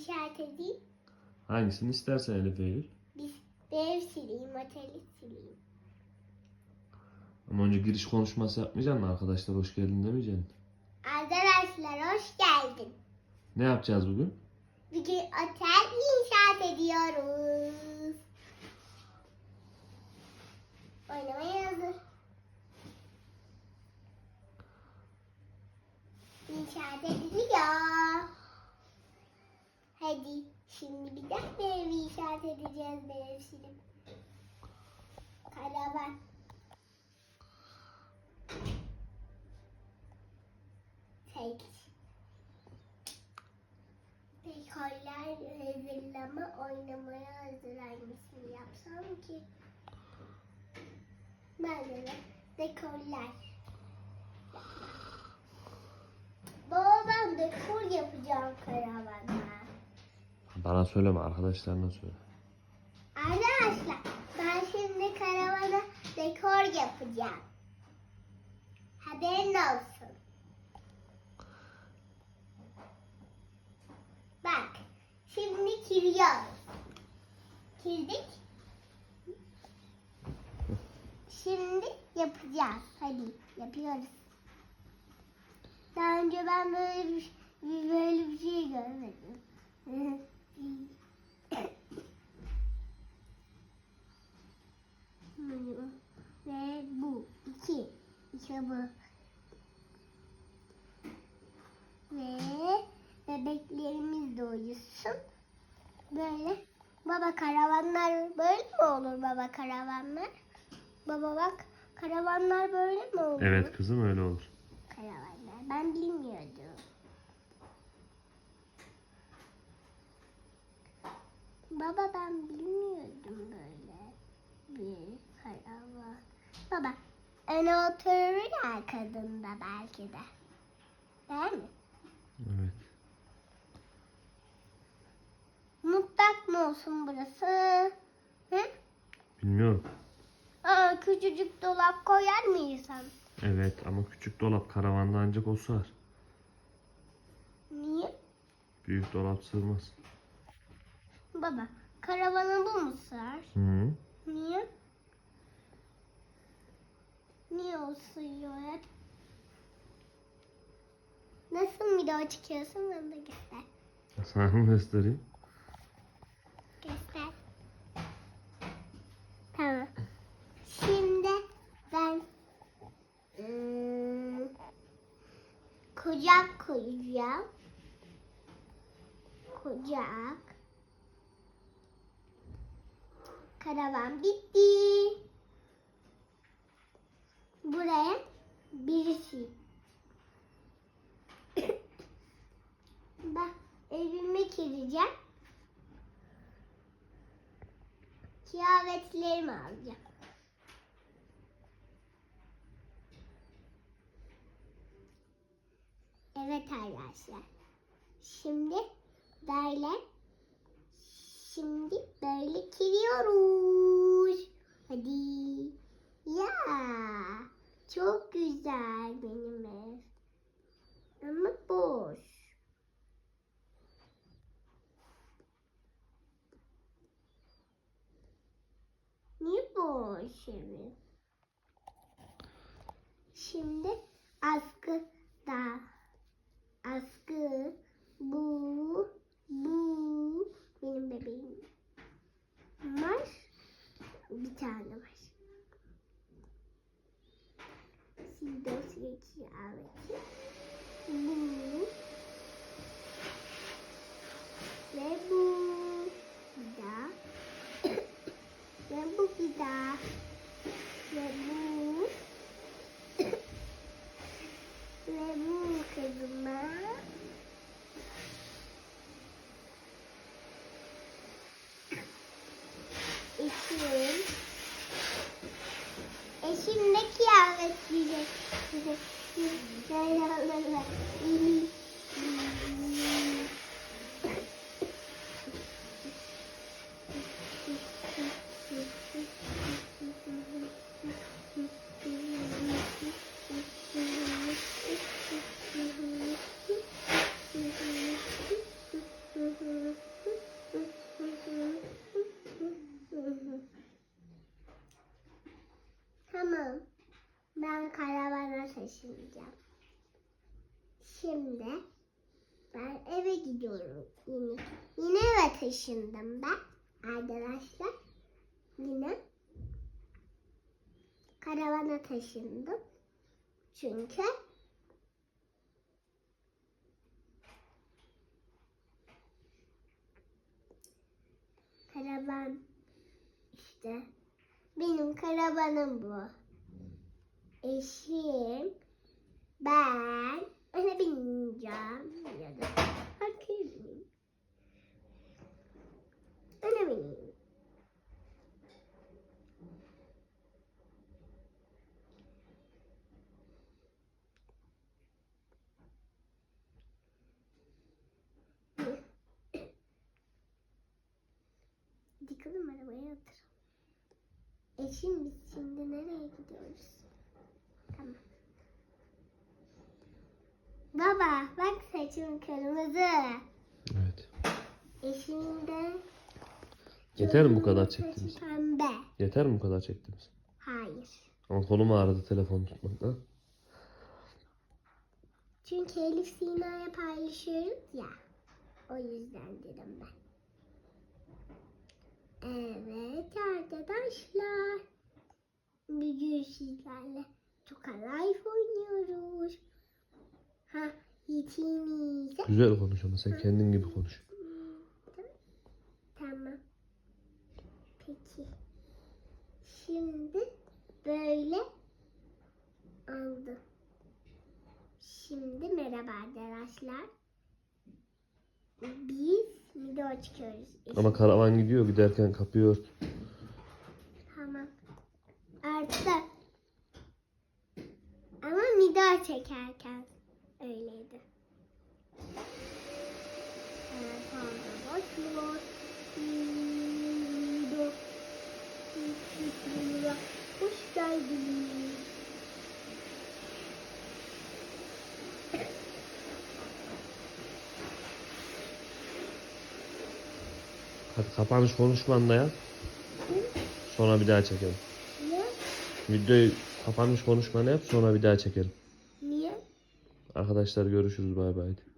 işaret edeyim. Hangisini istersen Elif Eylül. Biz bir ev sileyim, oteli sileyim. Ama önce giriş konuşması yapmayacaksın mı? Arkadaşlar hoş geldin demeyeceksin. Arkadaşlar hoş geldin. Ne yapacağız bugün? Bugün otel inşaat ediyoruz. Oynamaya hazır. İnşaat ediliyor. Hadi şimdi bir bir ev inşaat edeceğiz silip. Karavan. Tek. Dekoller hazırlama oynamaya hazır yapsam ki? Ben de dekoller. Baba ben dekor yapacağım karavana. Bana söyleme arkadaşlarına söyle. Arkadaşlar ben şimdi karavana dekor yapacağım. Haberin olsun. Bak şimdi kiriyoruz. Kirdik. Şimdi yapacağız. Hadi yapıyoruz. Daha önce ben böyle bir, böyle bir şey görmedim. Ve bu. iki. Bu. Ve bebeklerimiz de uyusun. Böyle. Baba karavanlar böyle mi olur baba karavanlar? Baba bak karavanlar böyle mi olur? Evet kızım öyle olur. Karavanlar. Ben bilmiyordum. Baba ben bilmiyordum böyle bir karavan. Baba öne oturur ya kadın da belki de. Değil mi? Evet. Mutlak mı olsun burası? Hı? Bilmiyorum. Aa, küçücük dolap koyar mı insan? Evet ama küçük dolap karavanda ancak o sığar. Niye? Büyük dolap sığmaz. Baba karavana bu mu sığar? Hı. Niye? Niye o sığıyor hep? Nasıl video çıkıyorsun bana da göster. Sana mı göstereyim? Göster. Tamam. Şimdi ben ıı, kucak koyacağım. Kucak. Karavan bitti. Buraya birisi. ben evime gireceğim. Kıyafetlerimi alacağım. Evet arkadaşlar. Şimdi böyle şimdi böyle giriyoruz. Hadi. Ya çok güzel benim ev. Ama boş. Niye boş evi? Şimdi askı da askı bu bu benim bebeğim var bir tane var. Şimdi sürekli alayım. Bu ve bu bir daha Şimdi kıyamet diyecek. Lay lay lay lay. Tamam. Ben karavana taşınacağım. Şimdi ben eve gidiyorum. Yine, yine eve taşındım ben arkadaşlar. Yine karavana taşındım. Çünkü karavan işte benim karavanım bu. Eşim, ben, öne bineceğim ya da bineyim. Öne bineyim. Dikalım arabaya otur. Eşim biz şimdi nereye gidiyoruz? Tamam. Baba bak saçım kırmızı. Evet. Eşim de Yeter mi bu kadar saçı çektiniz? Pembe. Yeter mi bu kadar çektiniz? Hayır. Ama kolum ağrıdı telefon tutmaktan. Çünkü Elif Sina'ya paylaşıyoruz ya. O yüzden dedim ben. Evet arkadaşlar. Bugün sizlerle Toka Life oynuyoruz. Ha yetinize. Güzel konuş ama sen kendin gibi konuş. Tamam. Peki. Şimdi böyle oldu. Şimdi merhaba arkadaşlar. Biz video çıkıyoruz. Ama karavan gidiyor giderken kapıyı ört. Hadi kapanış konuşman da yap. Sonra bir daha çekelim. Niye? Videoyu kapanış konuşmanı yap sonra bir daha çekelim. Niye? Arkadaşlar görüşürüz. Bay bay.